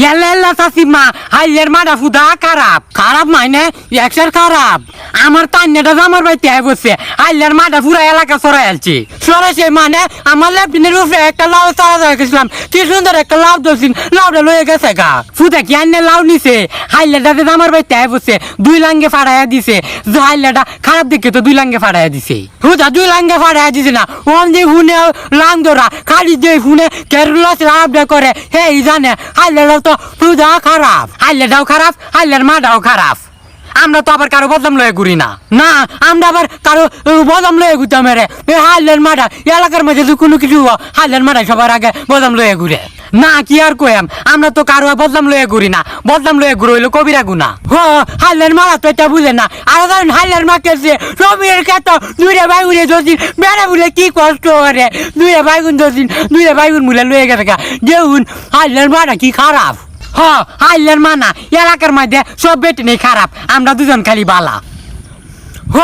চাষিমা হাইলের মাডা ফুদা খারাপ। খারাপ মাইনে একশের খারাপ। আমার তান্যাটা আমার বাড়িতে আয় বসে হাইলের মাডা পুরা এলাকা সরাই আলছি। সরাইছে মানে আমার লেফটিনের উপরে একটা লাউ চারা দেখেছিলাম কি সুন্দর একটা লাউ ধরছিল লাউটা লয়ে গেছে গা। ফুদা কি আন্নে লাউ নিছে? হাইলেটাতে আমার বাড়িতে আয় বসে দুই লাঙ্গে ফাড়াইয়া দিছে। হাইলেটা খারাপ দেখে তো দুই লাঙ্গে ফাড়াইয়া দিছে। ফুদা দুই লাঙ্গে ফাড়াইয়া দিছে না ওম যে হুনে লাং ধরা খালি যে হুনে কেরলাস লাভটা করে। হে জানে হাইলেটাও তো পূজা খারাপ হাইলেটাও খারাপ হাইলের মাটাও খারাপ। আমরা তো আবার কারও বদলাম লয়ে ঘুরি না। না আমরা আবার কারও আহ, বদলাম লয়ে ঘুরতাম রে হাইলের মাটা এলাকার মধ্যে কোনো কিছু হাইলের মাটা সবার আগে বদলাম লয়ে ঘুরে। না, কি আর কয়াম আমরা তো কারও বদলাম লয়ে ঘুরি না। বদলাম লয়ে ঘুরে হইল কবিরা গুনা হ, হাইলের মারা তো এটা বুঝে না। আর ধরেন, হাইলের মা কেছে, রবির খেত, দুইটা বাইগুনে ধরছিন বেড়া বলে কি কষ্ট করে। দুইটা বাইগুন ধরছিন দুইটা বাইগুন মুলে লয়ে গেছে গা। যেউন হাইলের মাটা কি খারাপ। হ, হাইলের মানা, এলাকার মধ্যে সব বেটে নেই খারাপ। আমরা দুজন খালি বালা। হ